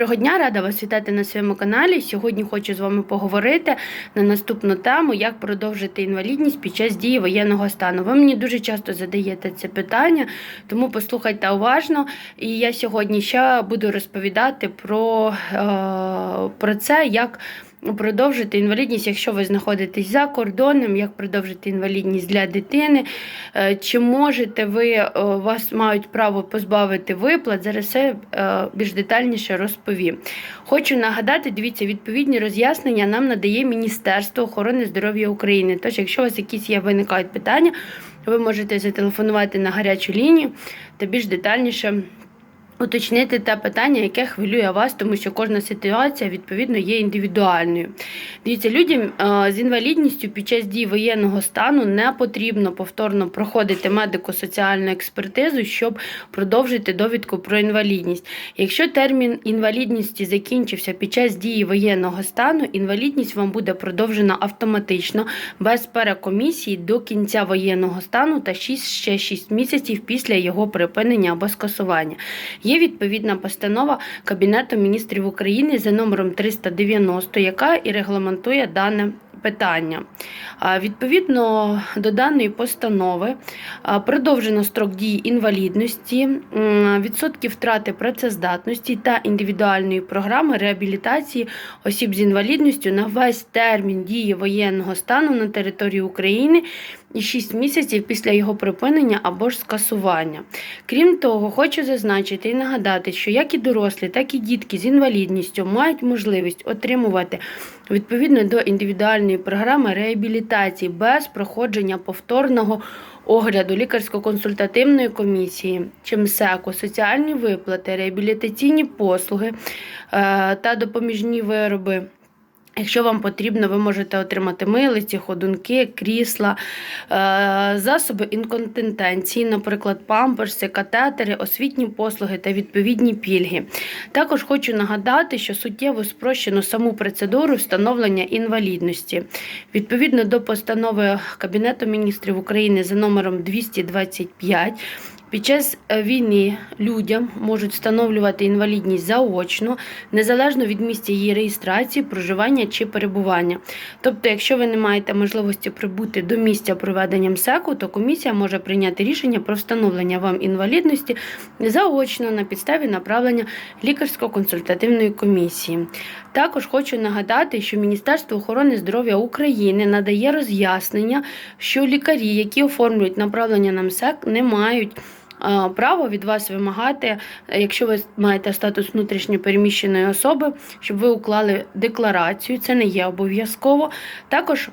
Доброго дня, рада вас вітати на своєму каналі. Сьогодні хочу з вами поговорити на наступну тему, як продовжити інвалідність під час дії воєнного стану. Ви мені дуже часто задаєте це питання, тому послухайте уважно. І я сьогодні ще буду розповідати про, е, про це, як продовжити інвалідність, якщо ви знаходитесь за кордоном, як продовжити інвалідність для дитини, е, чи можете ви, е, вас мають право позбавити виплат, зараз все е, більш детальніше розповім. Хочу нагадати, дивіться, відповідні роз'яснення нам надає Міністерство охорони здоров'я України. Тож, якщо у вас якісь є виникають питання, ви можете зателефонувати на гарячу лінію та більш детальніше уточнити те питання, яке хвилює вас, тому що кожна ситуація відповідно є індивідуальною. Дивіться, людям е, з інвалідністю під час дії воєнного стану не потрібно повторно проходити медико-соціальну експертизу, щоб продовжити довідку про інвалідність. Якщо термін інвалідності закінчився під час дії воєнного стану, інвалідність вам буде продовжена автоматично без перекомісії до кінця воєнного стану та 6, ще 6 місяців після його припинення або скасування. Є відповідна постанова Кабінету міністрів України за номером 390, яка і регламентує дане питання. Відповідно до даної постанови продовжено строк дії інвалідності, відсотки втрати працездатності та індивідуальної програми реабілітації осіб з інвалідністю на весь термін дії воєнного стану на території України і 6 місяців після його припинення або ж скасування. Крім того, хочу зазначити і нагадати, що як і дорослі, так і дітки з інвалідністю мають можливість отримувати відповідно до індивідуальної програми реабілітації без проходження повторного огляду лікарсько-консультативної комісії, ЧМСЕКу, соціальні виплати, реабілітаційні послуги е, та допоміжні вироби. Якщо вам потрібно, ви можете отримати милиці, ходунки, крісла, е, засоби інконтиненції, наприклад, памперси, катетери, освітні послуги та відповідні пільги. Також хочу нагадати, що суттєво спрощено саму процедуру встановлення інвалідності. Відповідно до постанови Кабінету міністрів України за номером 225, під час е, війни людям можуть встановлювати інвалідність заочно, незалежно від місця її реєстрації, проживання чи перебування. Тобто, якщо ви не маєте можливості прибути до місця проведення МСЕКу, то комісія може прийняти рішення про встановлення вам інвалідності заочно на підставі направлення лікарсько-консультативної комісії. Також хочу нагадати, що Міністерство охорони здоров'я України надає роз'яснення, що лікарі, які оформлюють направлення на МСЕК, не мають право від вас вимагати, е, якщо ви маєте статус внутрішньо переміщеної особи, щоб ви уклали декларацію, це не є обов'язково. Також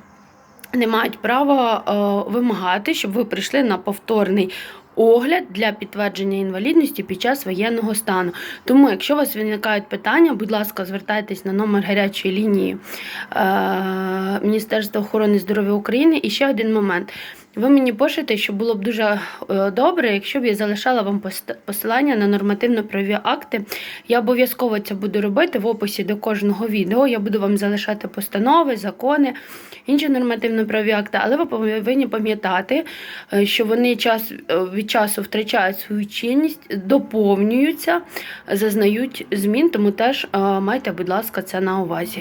не мають права е, вимагати, щоб ви прийшли на повторний огляд для підтвердження інвалідності під час воєнного стану. Тому, якщо у вас виникають питання, будь ласка, звертайтесь на номер гарячої лінії е, Міністерства охорони здоров'я України. І ще один момент. Ви мені пишете, що було б дуже е, добре, якщо б я залишала вам посилання на нормативно-правові акти. Я обов'язково це буду робити в описі до кожного відео. Я буду вам залишати постанови, закони, інші нормативно-правові акти, але ви повинні пам'ятати, е, що вони час е, від часу втрачають свою чинність, доповнюються, зазнають змін, тому теж майте, будь ласка, це на увазі.